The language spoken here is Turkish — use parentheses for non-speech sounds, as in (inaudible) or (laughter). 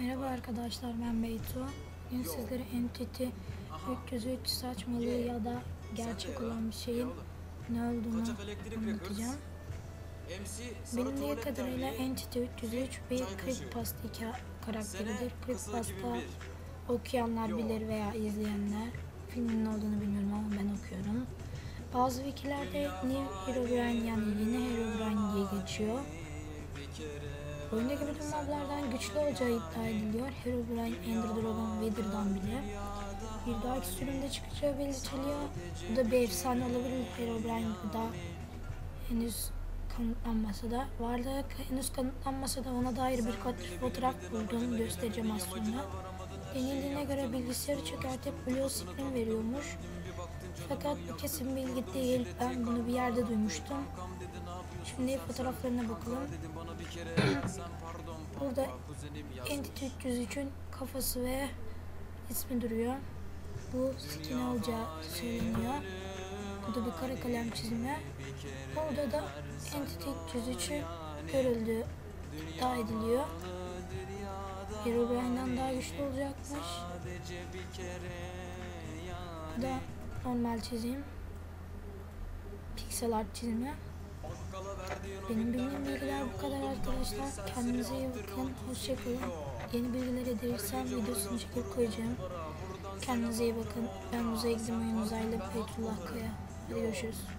Merhaba arkadaşlar ben Beytu. Bugün sizlere Entity 303 saçmalığı ya da gerçek olan bir şeyin ne olduğunu anlatacağım. Bilindiği kadarıyla Entity 303 bir Creepypasta karakteridir. Creepypasta okuyanlar bilir veya izleyenler. Filmin ne olduğunu bilmiyorum ama ben okuyorum. Bazı wikilerde New Herobrine yani yeni Herobrine diye geçiyor. Oyundaki bütün moblardan güçlü olacağı iddia ediliyor. Herobrine, Ender Dragon, Wither'dan bile. Bir dahaki sürümde çıkacağı belirtiliyor. Bu da bir efsane olabilir Herobrine daha henüz kanıtlanmasa da. Varlığı henüz kanıtlanmasa da ona dair birkaç fotoğraf buldum. Göstereceğim az sonra. Denildiğine göre bilgisayarı çökertip Blue Screen veriyormuş. Fakat bu kesin bilgi değil. Ben bunu bir yerde duymuştum. Şimdi fotoğraflarına bakalım. (clears throat) Burada Entity 303'ün kafası ve ismi duruyor. Bu skin olacağı söyleniyor. Burada bir kara kalem çizimi. Burada da Entity 303'ü görüldü iddia ediliyor. Herobrine'den daha güçlü olacakmış. Bu da normal çizim. Pixel art çizimi. Benim bildiğim bilgiler bu kadar arkadaşlar. Kendinize iyi bakın. Hoşçakalın. Yeni bilgiler edinirsem videosunu çekip koyacağım. Kendinize iyi bakın. Ben Uzay Gizem Oyun Uzaylı Kaya. Hadi görüşürüz.